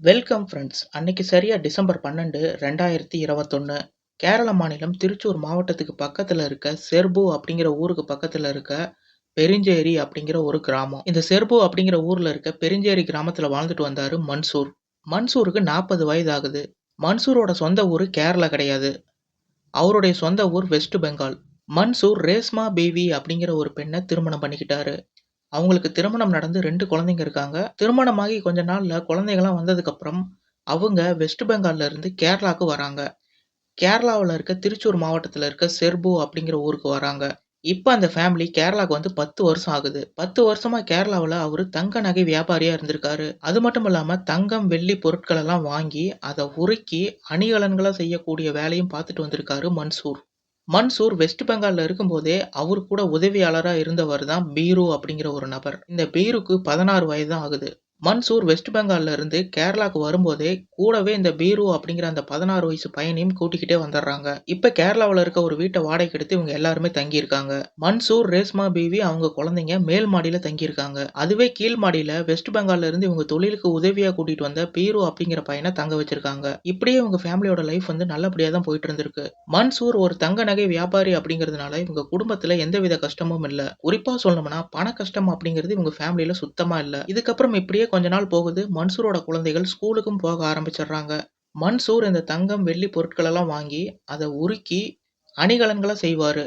Welcome friends அன்னைக்கு சரியாக December பன்னெண்டு ரெண்டாயிரத்தி இருபத்தொன்று கேரள மாநிலம் திருச்சூர் மாவட்டத்துக்கு பக்கத்தில் இருக்க செர்பு அப்படிங்கிற ஊருக்கு பக்கத்தில் இருக்க பெருஞ்சேரி அப்படிங்கிற ஒரு கிராமம். இந்த செர்பு அப்படிங்கிற ஊரில் இருக்க பெருஞ்சேரி கிராமத்தில் வாழ்ந்துட்டு வந்தார் மன்சூர். மன்சூருக்கு நாற்பது வயது ஆகுது மன்சூரோட சொந்த ஊர் கேரளா கிடையாது. அவருடைய சொந்த ஊர் வெஸ்ட் பெங்கால். மன்சூர் ரேஸ்மா பேபி அப்படிங்கிற ஒரு பெண்ணை திருமணம் பண்ணிக்கிட்டாரு. அவங்களுக்கு திருமணம் நடந்து ரெண்டு குழந்தைங்க இருக்காங்க. திருமணமாகி கொஞ்ச நாள்ல குழந்தைங்கலாம் வந்ததுக்கு அப்புறம் அவங்க வெஸ்ட் பெங்கால்ல இருந்து கேரளாவுக்கு வராங்க. கேரளாவில் இருக்க திருச்சூர் மாவட்டத்தில் இருக்க செர்பு அப்படிங்கிற ஊருக்கு வராங்க. இப்போ அந்த ஃபேமிலி கேரளாவுக்கு வந்து பத்து வருஷம் ஆகுது. பத்து வருஷமா கேரளாவில் அவர் தங்க நகை வியாபாரியா இருந்திருக்காரு. அது மட்டும் இல்லாமல் தங்கம் வெள்ளி பொருட்கள் எல்லாம் வாங்கி அதை உருக்கி அணிகலன்களாக செய்யக்கூடிய வேலையும் பார்த்துட்டு வந்திருக்காரு மன்சூர். மன்சூர் வெஸ்ட் பெங்கால்ல இருக்கும்போதே அவர் கூட உதவியாளரா இருந்தவர் தான் பீரு அப்படிங்கிற ஒரு நபர். இந்த பீருக்கு பதினாறு வயது தான் ஆகுது. மன்சூர் வெஸ்ட் பெங்கால்ல இருந்து கேரளாக்கு வரும்போதே கூடவே இந்த பீரு அப்படிங்கிற அந்த பதினாறு வயசு பையனையும் கூட்டிக்கிட்டே வந்துடுறாங்க. இப்ப கேரளாவில் இருக்க ஒரு வீட்டை வாடகைக்கு எடுத்து இவங்க எல்லாருமே தங்கியிருக்காங்க. மன்சூர் ரேஸ்மா பீவி அவங்க குழந்தைங்க மேல் மாடியில தங்கியிருக்காங்க. அதுவே கீழ் மாடியில வெஸ்ட் பெங்கால்ல இருந்து இவங்க தொழிலுக்கு உதவியா கூட்டிட்டு வந்த பீரு அப்படிங்கிற பையனை தங்க வச்சிருக்காங்க. இப்படியே இவங்க ஃபேமிலியோட லைஃப் வந்து நல்லபடியா தான் போயிட்டு இருந்திருக்கு. மன்சூர் ஒரு தங்க நகை வியாபாரி அப்படிங்கிறதுனால இவங்க குடும்பத்துல எந்தவித கஷ்டமும் இல்ல. குறிப்பா சொல்லணும்னா பண கஷ்டம் அப்படிங்கிறது இவங்க ஃபேமிலியில சுத்தமா இல்ல. இதுக்கப்புறம் இப்படியே கொஞ்ச நாள் போகுது மன்சூரோட குழந்தைகள் ஸ்கூலுக்கும் போக ஆரம்பிச்சிடுறாங்க. மன்சூர் இந்த தங்கம் வெள்ளி பொருட்களெல்லாம் வாங்கி அதை உருக்கி அணிகலன்களை செய்வார்.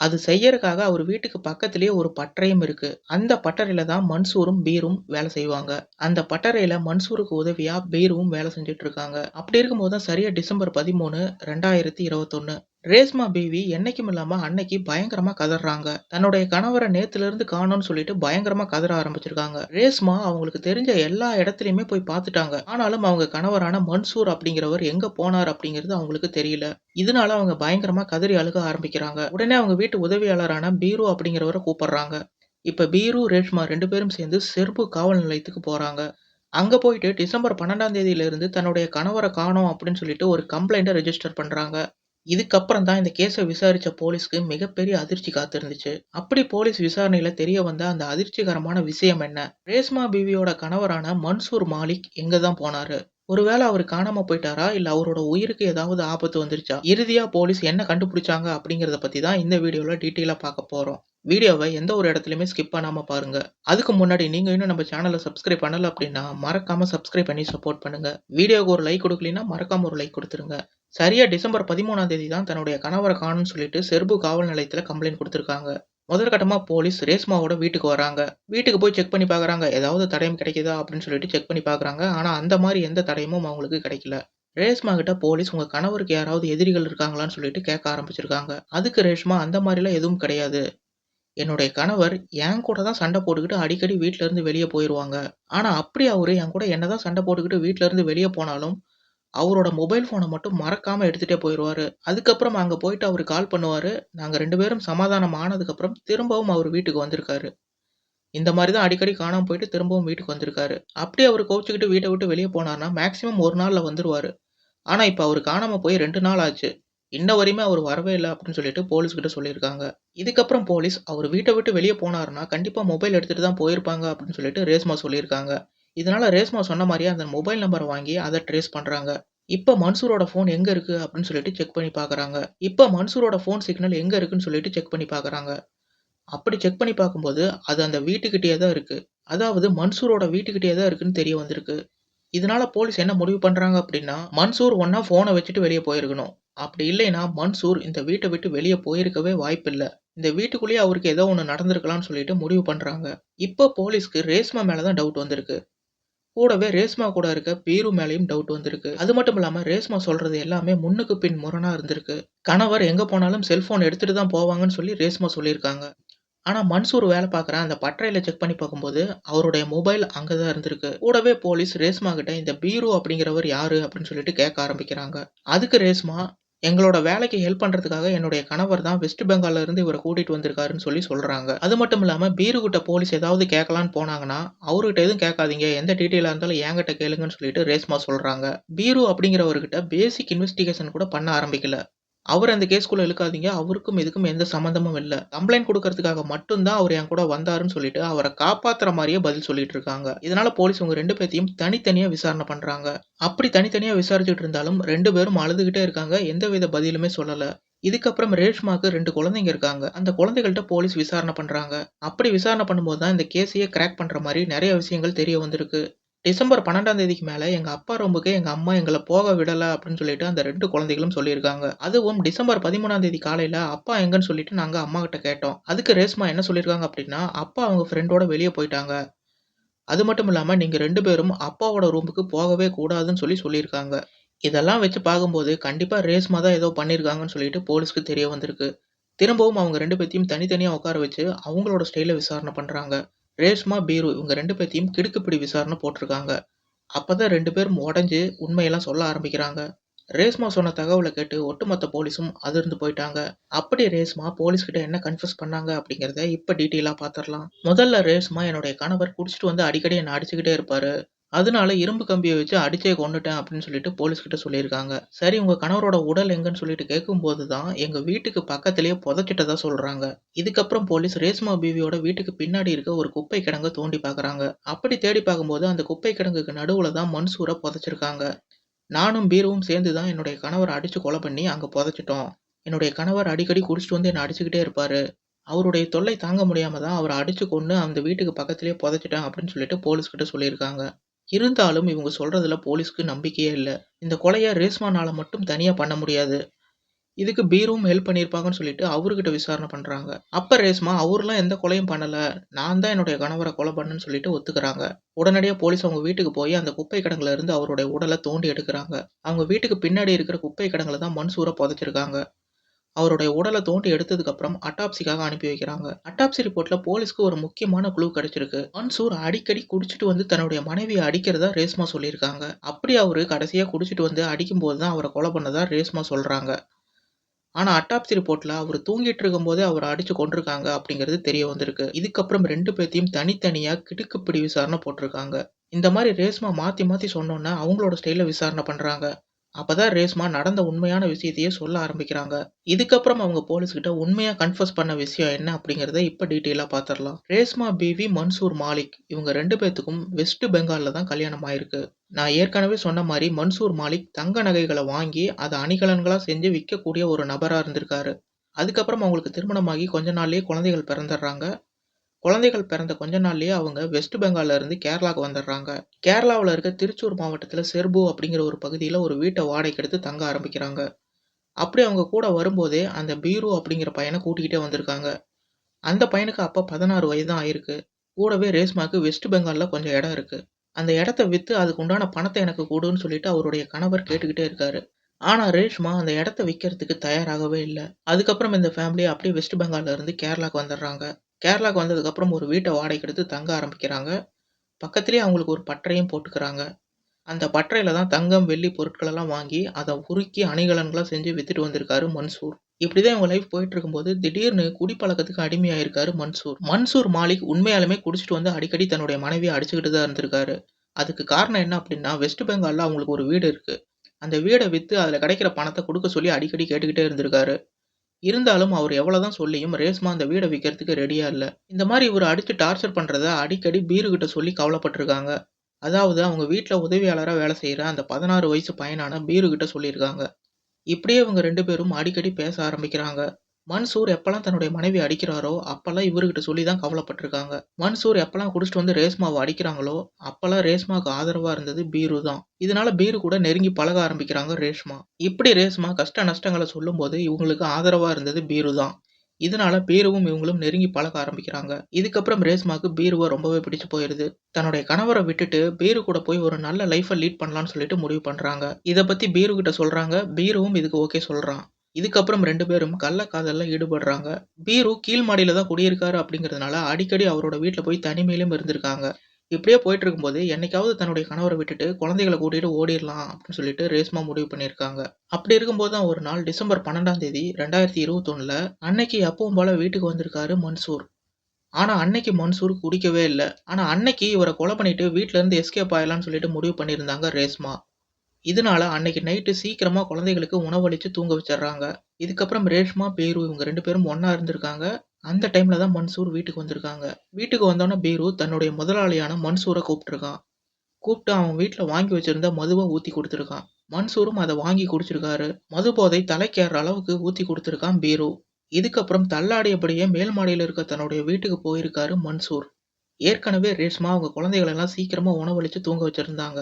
அது செய்யறதுக்காக அவர் வீட்டுக்கு பக்கத்திலேயே ஒரு பட்டறையும் இருக்கு. அந்த பட்டறையில தான் மன்சூரும் பீரும் வேலை செய்வாங்க. அந்த பட்டறையில மன்சூருக்கு உதவியா பீரும் வேலை செஞ்சுட்டு இருக்காங்க. அப்படி இருக்கும்போது தான் சரியா டிசம்பர் பதிமூணு ரெண்டாயிரத்தி இருபத்தொன்னு. ரேஸ்மா பேவி என்னைக்கும் இல்லாமல் அன்னைக்கு பயங்கரமா கதறாங்க. தன்னுடைய கணவரை நேத்திலிருந்து காணோம்னு சொல்லிட்டு பயங்கரமா கதற ஆரம்பிச்சிருக்காங்க. ரேஸ்மா அவங்களுக்கு தெரிஞ்ச எல்லா இடத்துலையுமே போய் பார்த்துட்டாங்க. ஆனாலும் அவங்க கணவரான மன்சூர் அப்படிங்கிறவர் எங்க போனார் அப்படிங்கிறது அவங்களுக்கு தெரியல. இதனால அவங்க பயங்கரமா கதறி அழுக ஆரம்பிக்கிறாங்க. உடனே அவங்க வீட்டு உதவியாளரான பீரு அப்படிங்கிறவரை கூப்பிடுறாங்க. இப்ப பீரு ரேஷ்மா ரெண்டு பேரும் சேர்ந்து செருப்பு காவல் நிலையத்துக்கு போறாங்க. அங்க போயிட்டு டிசம்பர் பன்னெண்டாம் தேதியிலிருந்து தன்னுடைய கணவரை காணோம் அப்படின்னு சொல்லிட்டு ஒரு கம்ப்ளைண்ட்டை ரெஜிஸ்டர் பண்றாங்க. இதுக்கப்புறம் தான் இந்த கேஸை விசாரிச்ச போலீஸ்க்கு மிகப்பெரிய அதிர்ச்சி காத்திருந்துச்சு. அப்படி போலீஸ் விசாரணையில தெரிய வந்த அந்த அதிர்ச்சிகரமான விஷயம் என்ன? ரேஸ்மா பீவியோட கணவரான மன்சூர் மாலிக் எங்க தான் போனாரு? ஒருவேளை அவர் காணாம போயிட்டாரா? இல்ல அவரோட உயிருக்கு ஏதாவது ஆபத்து வந்துருச்சா? இறுதியா போலீஸ் என்ன கண்டுபிடிச்சாங்க அப்படிங்கறத பத்தி தான் இந்த வீடியோல டீட்டெயிலா பார்க்க போறோம். வீடியோவை எந்த ஒரு இடத்துலயுமே ஸ்கிப் பண்ணாம பாருங்க. அதுக்கு முன்னாடி நீங்க இன்னும் நம்ம சேனலை சப்ஸ்கிரைப் பண்ணல அப்படின்னா மறக்காம சப்ஸ்கிரைப் பண்ணி சப்போர்ட் பண்ணுங்க. வீடியோக்கு ஒரு லைக் கொடுக்கலனா மறக்காம ஒரு லைக் கொடுத்துருங்க. சரியா டிசம்பர் பதிமூணாம் தேதி தான் தன்னுடைய கணவரை காணும்னு சொல்லிட்டு செர்பு காவல் நிலையத்தில் கம்ப்ளைண்ட் கொடுத்துருக்காங்க. முதற்கட்டமாக போலீஸ் ரேஸ்மாவோட வீட்டுக்கு வராங்க. வீட்டுக்கு போய் செக் பண்ணி பார்க்குறாங்க ஏதாவது தடயம் கிடைக்குதா அப்படின்னு சொல்லிட்டு செக் பண்ணி பார்க்குறாங்க ஆனால் அந்த மாதிரி எந்த தடயமும் அவங்களுக்கு கிடைக்கல. ரேஷ்மா கிட்ட போலீஸ் உங்க கணவருக்கு யாராவது எதிரிகள் இருக்காங்களான்னு சொல்லிட்டு கேட்க ஆரம்பிச்சிருக்காங்க. அதுக்கு ரேஷ்மா அந்த மாதிரிலாம் எதுவும் கிடையாது. என்னுடைய கணவர் என் கூட தான் சண்டை போட்டுக்கிட்டு அடிக்கடி வீட்டிலேருந்து இருந்து வெளியே போயிடுவாங்க ஆனா அப்படி அவரு என் கூட என்னதான் சண்டை போட்டுக்கிட்டு வீட்டிலேருந்து இருந்து வெளியே போனாலும் அவரோட மொபைல் ஃபோனை மட்டும் மறக்காம எடுத்துட்டே போயிருவாரு. அதுக்கப்புறம் அங்க போயிட்டு அவரு கால் பண்ணுவாரு. நாங்க 2 பேரும் சமாதானம் ஆனதுக்கப்புறம் திரும்பவும் அவரு வீட்டுக்கு வந்திருக்காரு. இந்த மாரி தான் அடிக்கடி காணாம போயிட்டு திரும்பவும் வீட்டுக்கு வந்திருக்காரு. அப்படியே அவரு கோவிச்சுக்கிட்டு வீட்ட விட்டு வெளிய போனார்னா, மேக்ஸிமம் 1 நாள்ல வந்துருவாரு. ஆனா இப்ப அவரு காணாம போய் 2 நாள் ஆச்சு. இன்ன வரையுமே அவரு வரவே இல்ல அப்படின்னு சொல்லிட்டு போலீஸ் கிட்ட சொல்லியிருக்காங்க. இதுக்கப்புறம் போலீஸ் அவரு வீட்ட விட்டு வெளிய போனாருன்னா, கண்டிப்பா மொபைல் எடுத்துட்டு தான் போயிருப்பாங்க அப்படின்னு சொல்லிட்டு ரேஸ்மா சொல்லியிருக்காங்க. இதனால் ரேஸ்மா சொன்ன மாதிரியே அந்த மொபைல் நம்பர் வாங்கி அதை ட்ரேஸ் பண்ணுறாங்க இப்போ மன்சூரோட ஃபோன் எங்கே இருக்குது அப்படின்னு சொல்லிட்டு செக் பண்ணி பார்க்குறாங்க. இப்போ மன்சூரோட ஃபோன் சிக்னல் எங்கே இருக்குன்னு சொல்லிட்டு செக் பண்ணி பார்க்குறாங்க. அப்படி செக் பண்ணி பார்க்கும்போது, அது அந்த வீட்டுக்கிட்டே தான் இருக்குது அதாவது மன்சூரோட வீட்டுக்கிட்டே தான் இருக்குன்னு தெரிய வந்திருக்கு. இதனால போலீஸ் என்ன முடிவு பண்ணுறாங்க அப்படின்னா, மன்சூர் ஒன்றா ஃபோனை வச்சுட்டு வெளியே போயிருக்கணும். அப்படி இல்லைன்னா, மன்சூர் இந்த வீட்டை விட்டு வெளியே போயிருக்கவே வாய்ப்பில்லை இந்த வீட்டுக்குள்ளேயே அவருக்கு ஏதோ ஒன்று நடந்திருக்கலாம்னு சொல்லிட்டு முடிவு பண்ணுறாங்க இப்போ போலீஸ்க்கு ரேஸ்மா மேலே தான் டவுட் வந்திருக்கு. கூடவே ரேஸ்மா கூட இருக்க பீரு மேலேயும் டவுட் வந்திருக்கு. அது மட்டும் இல்லாம ரேஸ்மா சொல்றது எல்லாமே முன்னுக்கு பின் முரணா இருந்திருக்கு. கணவர் எங்க போனாலும் செல்போன் எடுத்துட்டு தான் போவாங்கன்னு சொல்லி ரேஸ்மா சொல்லியிருக்காங்க. ஆனா மன்சூர் வேலை பார்க்குற அந்த பட்டறையில செக் பண்ணி பார்க்கும்போது, அவருடைய மொபைல் அங்கே தான் இருந்திருக்கு. கூடவே போலீஸ் ரேஸ்மா கிட்ட இந்த பீரு அப்படிங்கிறவர் யாரு அப்படின்னு சொல்லிட்டு கேட்க ஆரம்பிக்கிறாங்க. அதுக்கு ரேஸ்மா எங்களோட வேலைக்கு ஹெல்ப் பண்ணுறதுக்காக என்னுடைய கணவர் தான் வெஸ்ட் பெங்கால்லேருந்து இவரை கூட்டிகிட்டு வந்திருக்காருன்னு சொல்லி சொல்கிறாங்க அது மட்டும் இல்லாமல் பீரு கிட்ட போலீஸ் ஏதாவது கேட்கலான்னு போனாங்கன்னா, அவர்கிட்ட எதுவும் கேட்காதீங்க. எந்த டீட்டெயிலாக இருந்தாலும் என்கிட்ட கேளுங்கன்னு சொல்லிட்டு ரேஸ்மா சொல்கிறாங்க பீரு அப்படிங்கிறவர்கிட்ட பேசிக் இன்வெஸ்டிகேஷன் கூட பண்ண ஆரம்பிக்கல. அவர அந்த கேஸ்க்குள்ள இழுக்காதீங்க. அவருக்கும் இதுக்கும் எந்த சம்மந்தமும் இல்ல. கம்ப்ளைண்ட் குடுக்கறதுக்காக மட்டும் தான் அவரு என் கூட வந்தாருன்னு சொல்லிட்டு, அவர காப்பாத்துற மாரியே பதில் சொல்லிட்டு இருக்காங்க. இதனால போலீஸ் இவங்க 2 பேத்தையும் தனித்தனியா விசாரணை பண்றாங்க. அப்படி தனித்தனியா விசாரிச்சுட்டு இருந்தாலும் 2 பேரும் அழுதுகிட்டே இருக்காங்க. எந்தவித பதிலுமே சொல்லல. இதுக்கப்புறம் ரேஷ்மாக்கு 2 குழந்தைங்க இருக்காங்க. அந்த குழந்தைகள்ட்ட போலீஸ் விசாரணை பண்றாங்க. அப்படி விசாரணை பண்ணும்போது தான் இந்த கேஸையே கிராக் பண்ற மாரி நெறைய விஷயங்கள் தெரிய வந்திருக்கு. டிசம்பர் 12ஆம் தேதிக்கு மேல எங்க அப்பா ரூமுக்கு எங்க அம்மா எங்கள போக விடல அப்படின்னு சொல்லிட்டு அந்த 2 குழந்தைகளும் சொல்லியிருக்காங்க. அதுவும் டிசம்பர் 13ஆம் தேதி காலையில அப்பா எங்கன்னு சொல்லிட்டு நாங்க அம்மாகிட்ட கேட்டோம். அதுக்கு ரேஸ்மா என்ன சொல்லியிருக்காங்க அப்படின்னா, அப்பா அவங்க ஃப்ரெண்டோட வெளிய போயிட்டாங்க. அது மட்டும் இல்லாமல் நீங்க 2 பேரும் அப்பாவோட ரூமுக்கு போகவே கூடாதுன்னு சொல்லி சொல்லியிருக்காங்க. இதெல்லாம் வச்சு பார்க்கும்போது கண்டிப்பா ரேஸ்மா தான் ஏதோ பண்ணியிருக்காங்கன்னு சொல்லிட்டு போலீஸ்க்கு தெரிய வந்திருக்கு. திரும்பவும் அவங்க 2 பேத்தையும் தனித்தனியா உட்கார வச்சு அவங்களோட ஸ்டைல்ல விசாரணை பண்றாங்க. ரேஷ்மா, பீரு இவங்க ரெண்டு பேர்த்தையும் கிடுக்குப்பிடி விசாரணை போட்டிருக்காங்க. அப்பதான் ரெண்டு பேரும் உடஞ்சி உண்மையெல்லாம் சொல்ல ஆரம்பிக்கிறாங்க. ரேஷ்மா சொன்ன தகவலை கேட்டு ஒட்டுமொத்த போலீஸும் அதிர்ந்து போயிட்டாங்க. அப்படி ரேஷ்மா போலீஸ் கிட்ட என்ன கன்ஃபியூஸ் பண்ணாங்க அப்படிங்கிறத இப்ப டீட்டெயிலா பார்த்துரலாம். முதல்ல ரேஷ்மா என்னுடைய கணவர் குடிச்சிட்டு வந்து அடிக்கடி என்ன அடிச்சுக்கிட்டே இருப்பாரு. அதனால இரும்பு கம்பியை வச்சு அடிச்சே கொண்டுட்டேன் அப்படின்னு சொல்லிட்டு போலீஸ்கிட்ட சொல்லியிருக்காங்க. சரி உங்க கணவரோட உடல் எங்கன்னு சொல்லிட்டு கேட்கும்போது தான் எங்க வீட்டுக்கு பக்கத்திலேயே புதைச்சிட்டதா சொல்றாங்க. இதுக்கப்புறம் போலீஸ் ரேஷ்மா பீவியோட வீட்டுக்கு பின்னாடி இருக்க ஒரு குப்பை கிடங்க தோண்டி பாக்குறாங்க அப்படி தேடி பார்க்கும்போது அந்த குப்பை கிடங்குக்கு நடுவுல தான் மன்சூர புதைச்சிருக்காங்க. நானும் பீருவும் சேர்ந்து தான் என்னுடைய கணவரை அடிச்சு கொலை பண்ணி அங்க புதைச்சிட்டோம். என்னுடைய கணவர் அடிக்கடி குடிச்சிட்டு வந்து என்ன அடிச்சுக்கிட்டே இருப்பாரு. அவருடைய தொல்லை தாங்க முடியாம தான் அவரை அடிச்சு கொண்டு அந்த வீட்டுக்கு பக்கத்திலேயே புதைச்சிட்டேன் அப்படின்னு சொல்லிட்டு போலீஸ்கிட்ட சொல்லியிருக்காங்க. இருந்தாலும் இவங்க சொல்றதுல போலீஸ்க்கு நம்பிக்கையே இல்ல. இந்த கொலைய ரேஸ்மானால் மட்டும் தனியா பண்ண முடியாது. இதுக்கு பீருவும் ஹெல்ப் பண்ணியிருப்பாங்கன்னு சொல்லிட்டு அவருகிட்ட விசாரணை பண்றாங்க. அப்ப ரேஸ்மா அவர்லாம் எந்த கொலையும் பண்ணல. நான் தான் என்னுடைய கணவர கொலை பண்ணேன்னு சொல்லிட்டு ஒத்துக்கறாங்க. உடனடியா போலீஸ் அவங்க வீட்டுக்கு போய் அந்த குப்பை கிடங்குல இருந்து அவருடைய உடல தோண்டி எடுக்கிறாங்க அவங்க வீட்டுக்கு பின்னாடி இருக்கிற குப்பை கிடங்குல தான் மன்சூர புதைச்சிருக்காங்க. அவருடைய உடலை தோண்டி எடுத்ததுக்கு அப்புறம் அட்டாப்சிக்காக அனுப்பி வைக்கிறாங்க. அட்டாப்சி ரிப்போர்ட்ல போலீஸ்க்கு ஒரு முக்கியமான குழு கிடைச்சிருக்கு. மன்சூர் அடிக்கடி குடிச்சிட்டு வந்து தன்னுடைய மனைவியை அடிக்கிறதா ரேஸ்மா சொல்லியிருக்காங்க. அப்படி அவரு கடைசியா குடிச்சிட்டு வந்து அடிக்கும்போது தான் அவரை கொலை பண்ணதா ரேஸ்மா சொல்றாங்க. ஆனா அட்டாப்சி ரிப்போர்ட்ல அவர் தூங்கிட்டு இருக்கும்போதே அவரை அடிச்சு கொண்டிருக்காங்க அப்படிங்கிறது தெரிய வந்திருக்கு. இதுக்கப்புறம் ரெண்டு பேர்த்தையும் தனித்தனியா கிடுக்குப்பிடி விசாரணை போட்டிருக்காங்க. இந்த மாதிரி ரேஸ்மா மாத்தி மாத்தி சொன்னோன்னா அவங்களோட ஸ்டைல்ல விசாரணை பண்றாங்க. அப்பதான் ரேஸ்மா நடந்த உண்மையான விஷயத்தையே சொல்ல ஆரம்பிக்கிறாங்க. இதுக்கப்புறம் அவங்க போலீஸ்கிட்ட உண்மையா கன்ஃபர்ஸ் பண்ண விஷயம் என்ன அப்படிங்கிறத இப்ப டீட்டெயிலா பாத்திரலாம் ரேஸ்மா பிவி மன்சூர் மாலிக் இவங்க ரெண்டு பேத்துக்கும் வெஸ்ட் பெங்கால்ல தான் கல்யாணம் ஆயிருக்கு. நான் ஏற்கனவே சொன்ன மாதிரி மன்சூர் மாலிக் தங்க நகைகளை வாங்கி அதை அணிகலன்களா செஞ்சு விற்கக்கூடிய ஒரு நபரா இருந்திருக்காரு. அதுக்கப்புறம் அவங்களுக்கு திருமணமாகி கொஞ்ச நாள்லயே குழந்தைகள் பிறந்துடுறாங்க. குழந்தைகள் பிறந்த கொஞ்ச நாள்லயே அவங்க வெஸ்ட் பெங்கால்ல இருந்து கேரளாக்கு வந்துடுறாங்க. கேரளாவுல இருக்க திருச்சூர் மாவட்டத்துல செர்பு அப்படிங்கிற ஒரு பகுதியில ஒரு வீட்ட வாடகைக்கு எடுத்து தங்க ஆரம்பிக்கிறாங்க. அப்படி அவங்க கூட வரும்போதே அந்த பீரு அப்படிங்கிற பையன கூட்டிக்கிட்டே வந்திருக்காங்க. அந்த பையனுக்கு அப்ப 16 வயது தான் ஆயிருக்கு. கூடவே ரேஸ்மாக்கு வெஸ்ட் பெங்கால்ல கொஞ்சம் இடம் இருக்கு. அந்த இடத்த வித்து அதுக்கு உண்டான பணத்த எனக்கு குடுன்னு சொல்லிட்டு அவருடைய கணவர் கேட்டுக்கிட்டே இருக்காரு. ஆனா ரேஷ்மா அந்த இடத்த விக்கிறதுக்கு தயாராகவே இல்ல. அதுக்கப்புறம் இந்த ஃபேமிலி அப்படியே வெஸ்ட் பெங்கால்ல இருந்து கேரளாக்கு வந்துடுறாங்க. கேரளாவுக்கு வந்ததுக்கப்புறம் ஒரு வீட்டை வாடகைக்கு எடுத்து தங்க ஆரம்பிக்கிறாங்க. பக்கத்துலேயே அவங்களுக்கு ஒரு பட்டறையும் போட்டுக்கிறாங்க அந்த பட்டறையில தான் தங்கம், வெள்ளி பொருட்களெல்லாம் வாங்கி அதை உருக்கி அணிகலன்களாக செஞ்சு வித்துட்டு வந்திருக்காரு மன்சூர். இப்படிதான் இவங்க லைஃப் போயிட்டு இருக்கும்போது திடீர்னு குடிப்பழக்கத்துக்கு அடிமையாயிருக்காரு மன்சூர். மன்சூர் மாலிக் உண்மையாலுமே குடிச்சிட்டு வந்து அடிக்கடி தன்னுடைய மனைவியை அடிச்சுக்கிட்டு தான் இருந்திருக்காரு. அதுக்கு காரணம் என்ன அப்படின்னா வெஸ்ட் பெங்காலில் அவங்களுக்கு ஒரு வீடு இருக்கு. அந்த வீடை விற்று அதில் கிடைக்கிற பணத்தை கொடுக்க சொல்லி அடிக்கடி கேட்டுக்கிட்டே இருந்திருக்காரு. இருந்தாலும் அவர் எவ்வளோதான் சொல்லியும் ரேஸ்மா அந்த வீடை விற்கிறதுக்கு ரெடியாக இல்லை இந்த மாதிரி இவர் அடித்து டார்ச்சர் பண்ணுறத அடிக்கடி பீரு கிட்ட சொல்லி கவலைப்பட்டிருக்காங்க. அதாவது அவங்க வீட்டில் உதவியாளராக வேலை செய்கிற அந்த 16 வயசு பையனான பீரு கிட்ட சொல்லியிருக்காங்க. இப்படியே இவங்க ரெண்டு பேரும் அடிக்கடி பேச ஆரம்பிக்கிறாங்க. மன்சூர் எப்பெல்லாம் தன்னுடைய மனைவி அடிக்கிறாரோ, அப்பெல்லாம் இவர்கிட்ட சொல்லி தான் கவலைப்பட்டிருக்காங்க. மன்சூர் எப்பெல்லாம் குடிச்சிட்டு வந்து ரேஷ்மாவை அடிக்கிறாங்களோ, அப்பெல்லாம் ரேஷ்மாவுக்கு ஆதரவா இருந்தது பீரு தான். இதனால பீரு கூட நெருங்கி பழக ஆரம்பிக்கிறாங்க ரேஷ்மா. இப்படி ரேஷ்மா கஷ்ட நஷ்டங்களை சொல்லும்போது இவங்களுக்கு ஆதரவா இருந்தது பீரு தான். இதனால பீருவும் இவங்களும் நெருங்கி பழக ஆரம்பிக்கிறாங்க. இதுக்கப்புறம் ரேஷ்மாக்கு பீருவை ரொம்பவே பிடிச்சு போயிருது. தன்னுடைய கணவரை விட்டுட்டு பீரு கூட போய் ஒரு நல்ல லைஃபை லீட் பண்ணலான்னு சொல்லிட்டு முடிவு பண்றாங்க. இதை பத்தி பீரு கிட்ட சொல்றாங்க. பீருவும் இதுக்கு ஓகே சொல்றான். இதுக்கப்புறம் ரெண்டு பேரும் கள்ள காதலில் ஈடுபடுறாங்க. பீரு கீழ் மாடியில தான் குடியிருக்காரு அப்படிங்கிறதுனால அடிக்கடி அவரோட வீட்டில் போய் தனிமையிலும் இருந்திருக்காங்க. இப்படியே போயிட்டு இருக்கும்போது என்னைக்காவது தன்னுடைய கணவரை விட்டுட்டு குழந்தைகளை கூட்டிட்டு ஓடிடலாம் அப்படின்னு சொல்லிட்டு ரேஸ்மா முடிவு பண்ணியிருக்காங்க. அப்படி இருக்கும்போது தான் ஒரு நாள் டிசம்பர் 12ஆம் தேதி 2021ல அன்னைக்கு எப்பவும் போல வீட்டுக்கு வந்திருக்காரு மன்சூர். ஆனா அன்னைக்கு மன்சூர் குடிக்கவே இல்லை ஆனா அன்னைக்கு இவரை கொலை பண்ணிட்டு வீட்ல இருந்து எஸ்கேப் ஆயிடலாம்னு சொல்லிட்டு முடிவு பண்ணியிருந்தாங்க ரேஸ்மா இதனால அன்னைக்கு நைட்டு சீக்கிரமா குழந்தைகளுக்கு உணவளிச்சு தூங்க வச்சிடுறாங்க. இதுக்கப்புறம் ரேஷ்மா, பீரு இவங்க ரெண்டு பேரும் ஒன்றா இருந்திருக்காங்க. அந்த டைம்ல தான் மன்சூர் வீட்டுக்கு வந்திருக்காங்க. வீட்டுக்கு வந்தோன்னே பீரு தன்னுடைய முதலாளியான மன்சூரை கூப்பிட்டுருக்கான். கூப்பிட்டு அவன் வீட்டில் வாங்கி வச்சிருந்த மதுவை ஊற்றி கொடுத்துருக்கான் மன்சூரும் அதை வாங்கி குடிச்சிருக்காரு. மது போதை தலைக்கேற அளவுக்கு ஊற்றி கொடுத்துருக்கான் பீரு. இதுக்கப்புறம் தள்ளாடியபடியே மேல் மாடியில் இருக்க தன்னுடைய வீட்டுக்கு போயிருக்காரு மன்சூர். ஏற்கனவே ரேஷ்மா அவங்க குழந்தைகளெல்லாம் சீக்கிரமாக உணவளித்து தூங்க வச்சுருந்தாங்க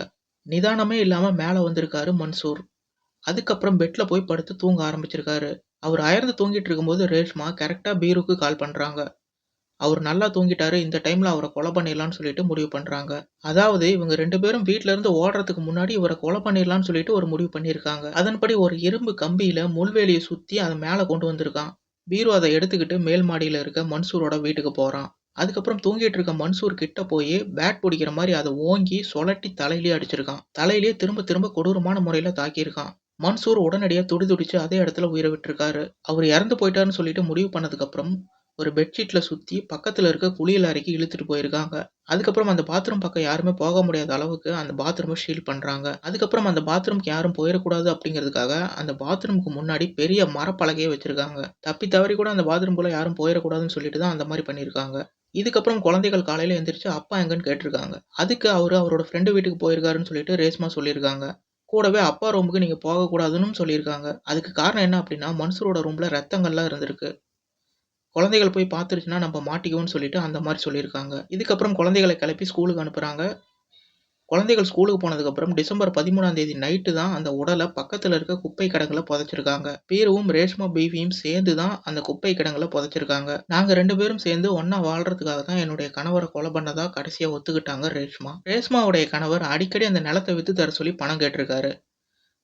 நிதானமே இல்லாமல் மேலே வந்திருக்காரு மன்சூர். அதுக்கப்புறம் பெட்டில் போய் படுத்து தூங்க ஆரம்பிச்சிருக்காரு. அவர் அயர்ந்து தூங்கிட்டு இருக்கும்போது ரேஷ்மா கரெக்டாக பீருக்கு கால் பண்ணுறாங்க அவர் நல்லா தூங்கிட்டாரு. இந்த டைமில் அவரை கொலை பண்ணிடலாம்னு சொல்லிட்டு முடிவு பண்ணுறாங்க அதாவது இவங்க ரெண்டு பேரும் வீட்டிலேருந்து இருந்து ஓடுறதுக்கு முன்னாடி இவரை கொலை பண்ணிடலாம்னு சொல்லிட்டு ஒரு முடிவு பண்ணியிருக்காங்க. அதன்படி ஒரு இரும்பு கம்பியில் முள்வேலியை சுற்றி அதை மேலே கொண்டு வந்திருக்கான். பீரு அதை எடுத்துக்கிட்டு மேல் மாடியில் இருக்க மன்சூரோட வீட்டுக்கு போகிறான் அதுக்கப்புறம் தூங்கிட்டு இருக்க மன்சூர் கிட்ட போய் பேட் பிடிக்கிற மாதிரி அதை ஓங்கி சொலட்டி தலையிலேயே அடிச்சிருக்கான். தலையிலே திரும்ப திரும்ப கொடூரமான முறையில தாக்கியிருக்கான். மன்சூர் உடனடியா துடிதுடிச்சு அதே இடத்துல உயிரை விட்டுருக்காரு. அவர் இறந்து போயிட்டாருன்னு சொல்லிட்டு முடிவு பண்ணதுக்கு அப்புறம் ஒரு பெட்ஷீட்ல சுத்தி பக்கத்துல இருக்க குளியல் அறைக்கு இழுத்துட்டு போயிருக்காங்க. அதுக்கப்புறம் அந்த பாத்ரூம் பக்கம் யாருமே போக முடியாத அளவுக்கு அந்த பாத்ரூமை ஷீல் பண்றாங்க. அதுக்கப்புறம் அந்த பாத்ரூம்க்கு யாரும் போயிடக்கூடாது அப்படிங்கிறதுக்காக அந்த பாத்ரூம்க்கு முன்னாடி பெரிய மரப்பலகையை வச்சிருக்காங்க. தப்பி தவறி கூட அந்த பாத்ரூம்குள்ள யாரும் போயிடக்கூடாதுன்னு சொல்லிட்டு தான் அந்த மாதிரி பண்ணியிருக்காங்க. இதுக்கப்புறம் குழந்தைகள் காலையில் எழுந்திரிச்சு அப்பா எங்கன்னு கேட்டிருக்காங்க. அதுக்கு அவர் அவரோட ஃப்ரெண்டு வீட்டுக்கு போயிருக்காருன்னு சொல்லிட்டு ரேஸ்மா சொல்லியிருக்காங்க. கூடவே அப்பா ரூமுக்கு நீங்கள் போகக்கூடாதுன்னு சொல்லியிருக்காங்க. அதுக்கு காரணம் என்ன அப்படின்னா மன்சூரோட ரூமில் ரத்தங்கள்லாம் இருந்திருக்கு. குழந்தைகள் போய் பார்த்துருச்சுன்னா நம்ம மாட்டிக்குவோம்னு சொல்லிட்டு அந்த மாதிரி சொல்லியிருக்காங்க. இதுக்கப்புறம் குழந்தைகளை கிளப்பி ஸ்கூலுக்கு அனுப்புகிறாங்க குழந்தைகள் ஸ்கூலுக்கு போனதுக்கப்புறம் டிசம்பர் 13ஆம் தேதி நைட்டு தான் அந்த உடலை பக்கத்தில் இருக்க குப்பை கிடங்குல புதைச்சிருக்காங்க. பீருவும், ரேஷ்மா பீவியும் சேர்ந்து தான் அந்த குப்பை கிடங்குல புதைச்சிருக்காங்க. நாங்கள் ரெண்டு பேரும் சேர்ந்து ஒன்றா வாழ்றதுக்காக தான் என்னுடைய கணவரை கொலை பண்ணதா கடைசியாக ஒத்துக்கிட்டாங்க ரேஷ்மா. ரேஷ்மாவுடைய கணவர் அடிக்கடி அந்த நிலத்தை வித்து தர சொல்லி பணம் கேட்டிருக்காரு.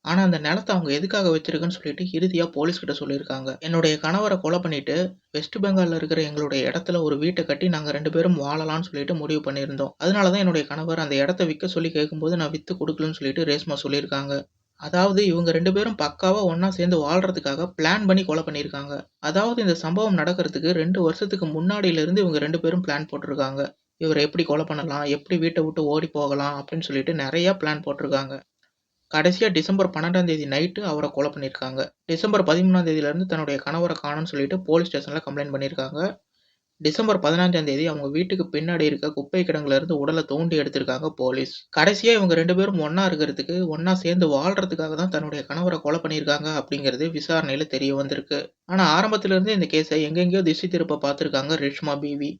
ஆனால் அந்த நிலத்த அவங்க எதுக்காக வச்சிருக்குன்னு சொல்லிட்டு இறுதியாக போலீஸ் கிட்ட சொல்லியிருக்காங்க. என்னுடைய கணவரை கொலை பண்ணிட்டு வெஸ்ட் பெங்காலில் இருக்கிற எங்களுடைய இடத்துல ஒரு வீட்டை கட்டி நாங்கள் ரெண்டு பேரும் வாழலாம்னு சொல்லிட்டு முடிவு பண்ணியிருந்தோம். அதனால தான் என்னுடைய கணவர் அந்த இடத்த விற்க சொல்லி கேட்கும்போது நான் விற்று கொடுக்கலன்னு சொல்லிட்டு ரேஷ்மா சொல்லியிருக்காங்க. அதாவது இவங்க ரெண்டு பேரும் பக்காவாக ஒன்றா சேர்ந்து வாழ்கிறதுக்காக பிளான் பண்ணி கொலை பண்ணியிருக்காங்க. அதாவது இந்த சம்பவம் நடக்கிறதுக்கு ரெண்டு வருஷத்துக்கு முன்னாடியில இருந்து இவங்க ரெண்டு பேரும் பிளான் போட்டிருக்காங்க. இவரை எப்படி கொலை பண்ணலாம்? எப்படி வீட்டை விட்டு ஓடி போகலாம்? அப்படின்னு சொல்லிட்டு நிறையா பிளான் போட்டிருக்காங்க. கடைசியாக டிசம்பர் 12ஆம் தேதி நைட்டு அவரை கொலை பண்ணியிருக்காங்க. டிசம்பர் பதிமூணாம் தேதியிலேருந்து தன்னுடைய கணவரை காணோன்னு சொல்லிட்டு போலீஸ் ஸ்டேஷனில் கம்ப்ளைண்ட் பண்ணியிருக்காங்க. டிசம்பர் 15ஆம் தேதி அவங்க வீட்டுக்கு பின்னாடி இருக்க குப்பை கிடங்குல இருந்து உடல தோண்டி எடுத்திருக்காங்க போலீஸ். கடைசியா இவங்க ரெண்டு பேரும் ஒன்றா இருக்கிறதுக்கு, ஒன்றா சேர்ந்து வாழ்றதுக்காக தான் தன்னுடைய கணவரை கொலை பண்ணியிருக்காங்க அப்படிங்கிறது விசாரணையில தெரிய வந்திருக்கு. ஆனா ஆரம்பத்திலேருந்தே இந்த கேஸை எங்கெங்கேயோ திசை திருப்ப பார்த்திருக்காங்க ரேஷ்மா பிவி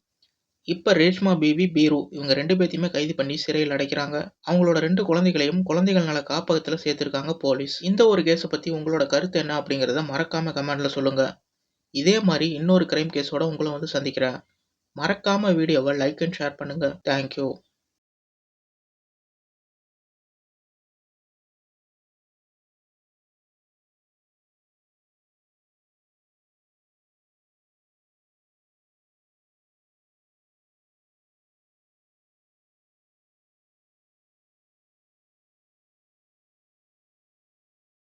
இப்போ ரேஷ்மா பீவி, பீரு இவங்க ரெண்டு பேர்த்தையுமே கைது பண்ணி சிறையில் அடைக்கிறாங்க. அவங்களோட ரெண்டு குழந்தைகளையும் குழந்தைகள் நல காப்பகத்தில் சேர்த்துருக்காங்க போலீஸ். இந்த ஒரு கேஸை பற்றி உங்களோட கருத்து என்ன அப்படிங்கிறத மறக்காம கமெண்டில் சொல்லுங்கள் இதே மாதிரி இன்னொரு கிரைம் கேஸோட உங்களை வந்து சந்திக்கிறேன். மறக்காம வீடியோவை லைக் அண்ட் ஷேர் பண்ணுங்கள் தேங்க் யூ.